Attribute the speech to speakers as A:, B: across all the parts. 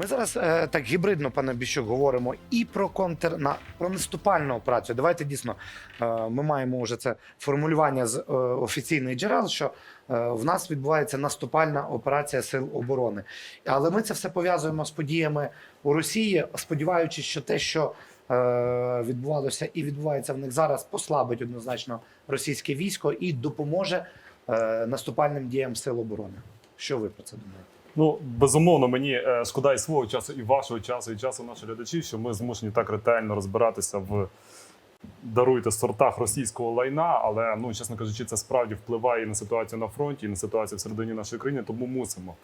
A: Ми зараз е, так гібридно, пане Біщук, говоримо і про контр на про наступальну операцію. Давайте дійсно е, ми маємо вже це формулювання з е, офіційних джерел, що е, в нас відбувається наступальна операція сил оборони. Але ми це все пов'язуємо з подіями у Росії, сподіваючись, що те, що е, відбувалося і відбувається в них зараз, послабить однозначно російське військо і допоможе е, наступальним діям сил оборони. Що ви про це думаєте?
B: Ну, безумовно, мені е, шкода і свого часу, і вашого часу, і часу наших глядачів, що ми змушені так ретельно розбиратися в даруйте сортах російського лайна. Але ну, чесно кажучи, це справді впливає і на ситуацію на фронті, і на ситуацію всередині нашої країни, тому мусимо.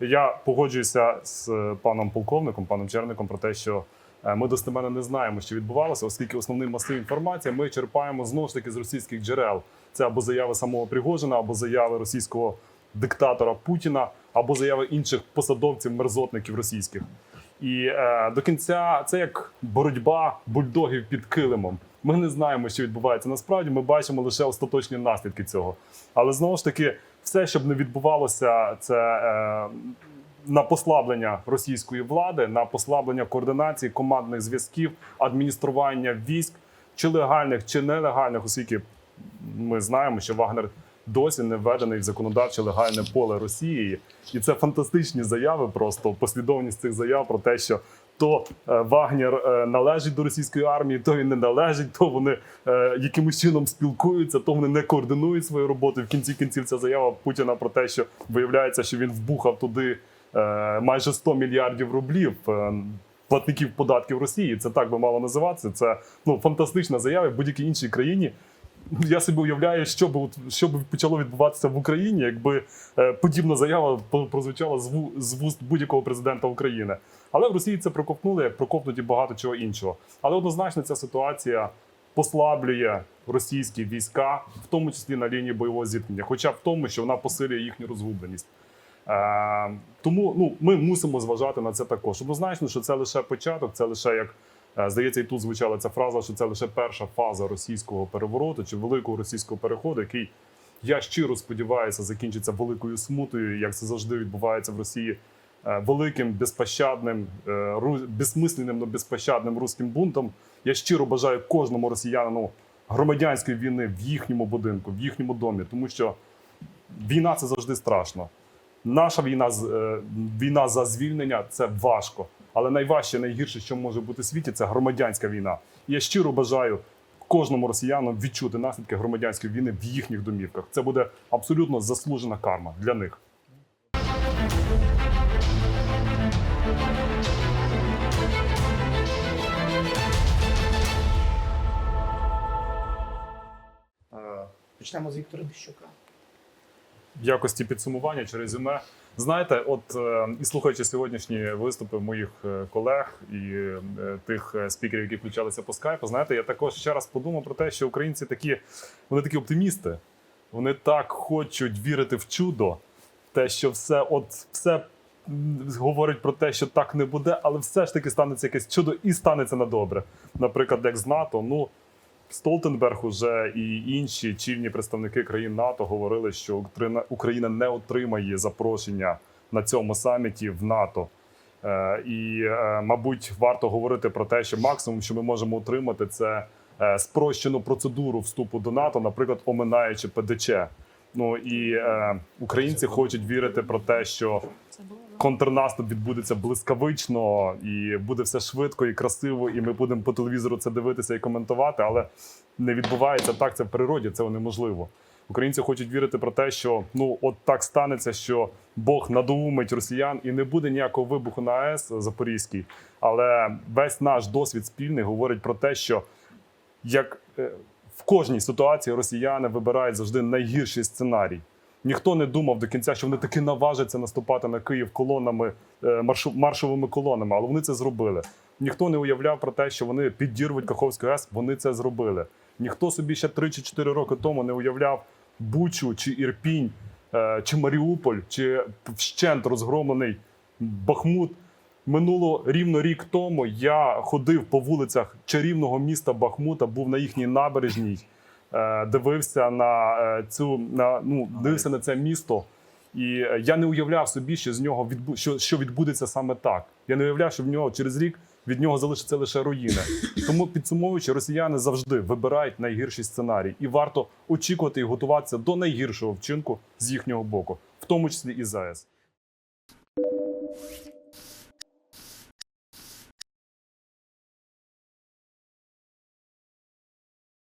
B: Я погоджуюся з е, паном полковником, паном Черником, про те, що е, ми достеменно не знаємо, що відбувалося, оскільки основний масив інформації ми черпаємо знову ж таки з російських джерел. Це або заяви самого Пригожина, або заяви російського диктатора Путіна, або заяви інших посадовців, мерзотників російських. І е, до кінця це як боротьба бульдогів під килимом. Ми не знаємо, що відбувається насправді. Ми бачимо лише остаточні наслідки цього. Але знову ж таки, все, щоб не відбувалося, це е, на послаблення російської влади, на послаблення координації командних зв'язків, адміністрування військ, чи легальних, чи нелегальних, оскільки ми знаємо, що Вагнер досі не введений в законодавче легальне поле Росії, і це фантастичні заяви. Просто послідовність цих заяв про те, що то е, Вагнер е, належить до російської армії, то він не належить, то вони е, якимось чином спілкуються, то вони не координують свою роботу. В кінці кінців ця заява Путіна про те, що виявляється, що він вбухав туди майже 100 мільярдів рублів. Платників податків Росії, це так би мало називатися. Це ну фантастична заява в будь-якій іншій країні. Я собі уявляю, що б що б почало відбуватися в Україні, якби е, подібна заява прозвучала з ву- з вуст будь-якого президента України. Але в Росії це проковтнули, як проковтнуть багато чого іншого. Але однозначно ця ситуація послаблює російські війська, в тому числі на лінії бойового зіткнення, хоча в тому, що вона посилює їхню розгубленість. Е, тому ну, ми мусимо зважати на це також. Однозначно, що це лише початок, це лише як здається, і тут звучала ця фраза, що це лише перша фаза російського перевороту чи великого російського переходу, який я щиро сподіваюся закінчиться великою смутою, як це завжди відбувається в Росії. е, Великим безпощадним, е, безсмисленним, но безпощадним руським бунтом. Я щиро бажаю кожному росіянину громадянської війни в їхньому будинку, в їхньому домі, тому що війна це завжди страшно. Наша війна е, війна за звільнення це важко. Але найважче, найгірше, що може бути в світі, це громадянська війна. І я щиро бажаю кожному росіяну відчути наслідки громадянської війни в їхніх домівках. Це буде абсолютно заслужена карма для них.
A: Е, Почнемо з Віктора Біщука.
B: Якості підсумування чи резюме. Знаєте, от е, і слухаючи сьогоднішні виступи моїх е, колег і е, тих спікерів, які включалися по скайпу, знаєте, я також ще раз подумав про те, що українці такі, вони такі оптимісти. Вони так хочуть вірити в чудо, те, що все, от все говорить про те, що так не буде, але все ж таки станеться якесь чудо і станеться на добре. Наприклад, як з НАТО, ну. Столтенберг уже і інші чільні представники країн НАТО говорили, що Україна- не отримає запрошення на цьому саміті в НАТО. Е, І, е, мабуть, варто говорити про те, що максимум, що ми можемо отримати, це е, спрощену процедуру вступу до НАТО, наприклад, оминаючи ПДЧ. Ну і е, українці хочуть вірити про те, що контрнаступ відбудеться блискавично і буде все швидко і красиво, і ми будемо по телевізору це дивитися і коментувати, але не відбувається так. Це в природі, це неможливо. Українці хочуть вірити про те, що ну от так станеться, що Бог надоумить росіян і не буде ніякого вибуху на АЕС Запорізький. Але весь наш досвід спільний говорить про те, що як е, в кожній ситуації росіяни вибирають завжди найгірший сценарій. Ніхто не думав до кінця, що вони таки наважаться наступати на Київ колонами, е, маршовими колонами, але вони це зробили. Ніхто не уявляв про те, що вони підірвуть Каховську АЕС, вони це зробили. Ніхто собі ще 3 чи 4 роки тому не уявляв Бучу чи Ірпінь, е, чи Маріуполь, чи вщент розгромлений Бахмут. Минуло рівно рік тому я ходив по вулицях чарівного міста Бахмута, був на їхній набережній, е, дивився на е, цю на ну дивився на це місто. І е, я не уявляв собі, що з нього відбу... що, що відбудеться саме так. Я не уявляв, що в нього через рік від нього залишиться лише руїни. Тому підсумовуючи, росіяни завжди вибирають найгірший сценарій, і варто очікувати і готуватися до найгіршого вчинку з їхнього боку, в тому числі і ЗАЕС.